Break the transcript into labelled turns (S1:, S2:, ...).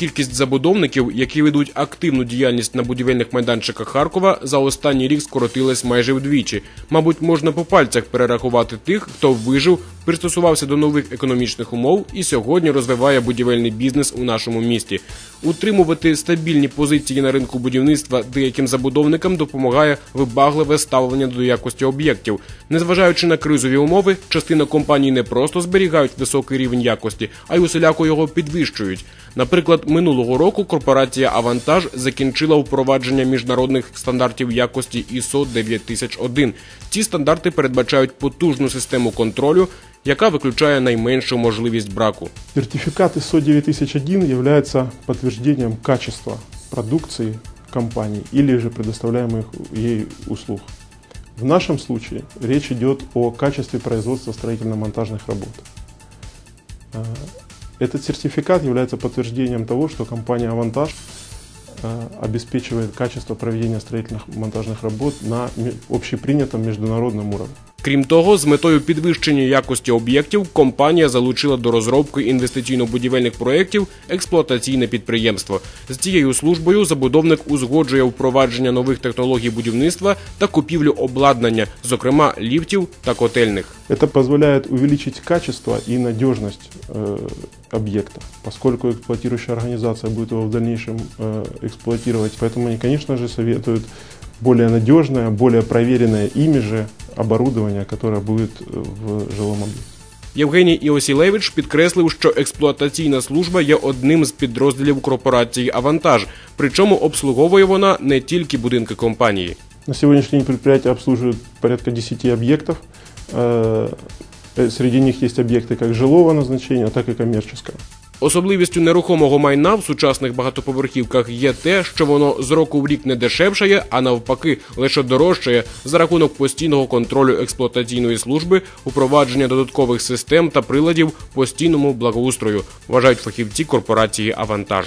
S1: Кількість забудовників, які ведуть активну діяльність на будівельних майданчиках Харкова, за останній рік скоротилась майже вдвічі. Мабуть, можна по пальцях перерахувати тих, хто вижив, пристосувався до нових економічних умов і сьогодні розвиває будівельний бізнес у нашому місті. Утримувати стабільні позиції на ринку будівництва деяким забудовникам допомагає вибагливе ставлення до якості об'єктів. Незважаючи на кризові умови, частина компаній не просто зберігають високий рівень якості, а й усіляко його підвищують. Наприклад, минулого року корпорація Авантаж закінчила впровадження міжнародних стандартів якості ISO 9001. Ці стандарти передбачають потужну систему контролю, яка виключає найменшу можливість браку.
S2: Сертификат ISO 9001 является подтверждением качества продукции компании или же предоставляемых ей услуг. В нашем случае речь идет о качестве производства строительно-монтажных работ. Э, Этот сертификат является подтверждением того, что компания «Авантаж» э, обеспечивает качество проведения строительных монтажных работ на ме- общепринятом международном уровне.
S1: Крім того, з метою підвищення якості об'єктів компанія залучила до розробки інвестиційно-будівельних проєктів експлуатаційне підприємство. З цією службою забудовник узгоджує впровадження нових технологій будівництва та купівлю обладнання, зокрема ліфтів та котельних.
S2: Это позволяет увеличить качество и надежность э, объекта, поскольку эксплуатирующая организация будет его в дальнейшем э, эксплуатировать. Поэтому они, конечно же, советуют более надежное, более проверенное ими же оборудование, которое будет э, в жилом объекте.
S1: Євгеній Іосілевич підкреслив, що експлуатаційна служба є одним з підрозділів корпорації Авантаж, причому обслуговує вона не тільки будинки компанії.
S2: На сегодняшний день предприятие обслуживает порядка 10 объектов. Э, э, Среди них есть объекты как жилого назначения, так и коммерческого.
S1: Особливістю нерухомого майна в сучасних багатоповерхівках є те, що воно з року в рік не дешевшає, а навпаки лише дорожчає за рахунок постійного контролю експлуатаційної служби, упровадження додаткових систем та приладів постійному благоустрою, вважають фахівці корпорації Авантаж.